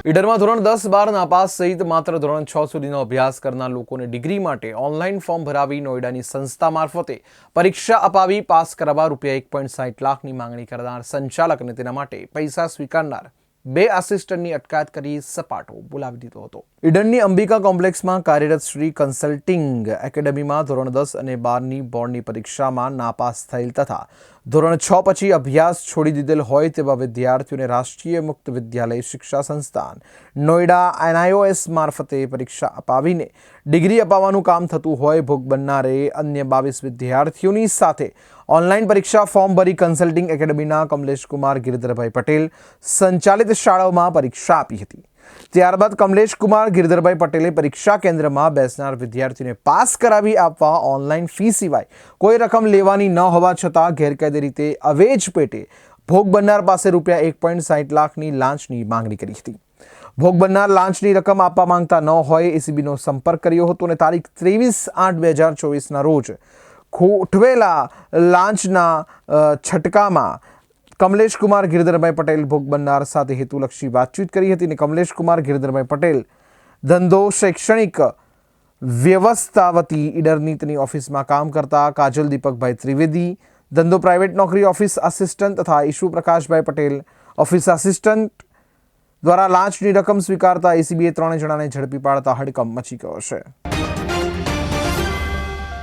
ઈડરમાં ધોરણ દસ બાર નાપાસ સહિત માત્ર ધોરણ છ સુધીનો અભ્યાસ કરનાર લોકોને ડિગ્રી માટે ઓનલાઈન ફોર્મ ભરાવી નોઈડાની સંસ્થા મારફતે પરીક્ષા અપાવી પાસ કરાવવા રૂપિયા એક પોઈન્ટ સાઠ લાખની માંગણી કરનાર સંચાલક અને તેના માટે પૈસા સ્વીકારનાર બે આસિસ્ટન્ટની અટકાયત કરી સપાટો બોલાવી દીધો હતો. ઈડનની અંબિકા કોમ્પ્લેક્સમાં કાર્યરત શ્રી કન્સલ્ટિંગ એકેડમીમાં ધોરણ દસ અને બારની બોર્ડની પરીક્ષામાં નાપાસ થયેલ તથા ધોરણ છ પછી અભ્યાસ છોડી દીધેલ હોય તેવા વિદ્યાર્થીઓને રાષ્ટ્રીય મુક્ત વિદ્યાલય શિક્ષા સંસ્થાન નોઈડા એનઆઈઓએસ મારફતે પરીક્ષા અપાવીને ડિગ્રી અપાવવાનું કામ થતું હોય ભોગ બનનારે અન્ય બાવીસ વિદ્યાર્થીઓની સાથે. ઓનલાઈન પરીક્ષા ફોર્મ ભરી કન્સલ્ટિંગ એકેડમીના કમલેશ કુમાર, ગિરધરભાઈ પટેલ સંચાલિત શાળાઓમાં પરીક્ષા આપી હતી. ત્યારબાદ કમલેશ કુમાર, ગિરધરભાઈ પટેલે પરીક્ષા કેન્દ્રમાં બેસનાર વિદ્યાર્થીઓને પાસ કરાવી આપવા ઓનલાઈન ફી સિવાય કોઈ રકમ લેવાની ન હોવા છતાં ગેરકાયદે રીતે અવેજ પેટે ભોગ બનનાર પાસે રૂપિયા એક પોઈન્ટ સાઠ લાખની લાંચની માંગણી કરી હતી. ભોગ બનનાર લાંચની રકમ આપવા માંગતા ન હોય એસીબીનો સંપર્ક કર્યો હતો અને તારીખ ત્રેવીસ આઠ બે હજાર ચોવીસના રોજ ખોઠવેલા લાંચના છટકામાં કમલેશ કુમાર ગિરધરભાઈ પટેલ ભોગ બનનાર સાથે હેતુલક્ષી વાતચીત કરી હતી અને કમલેશ કુમાર ગિરધરભાઈ પટેલ ધંધો શૈક્ષણિક વ્યવસ્થાવતી ઈડરનીતની ઓફિસમાં કામ કરતા કાજલ દીપકભાઈ ત્રિવેદી ધંધો પ્રાઇવેટ નોકરી ઓફિસ આસિસ્ટન્ટ તથા ઈશુ પ્રકાશભાઈ પટેલ ઓફિસ આસિસ્ટન્ટ દ્વારા લાંચની રકમ સ્વીકારતા એસીબીએ ત્રણે જણાને ઝડપી પાડતા હડકંપ મચી ગયો છે.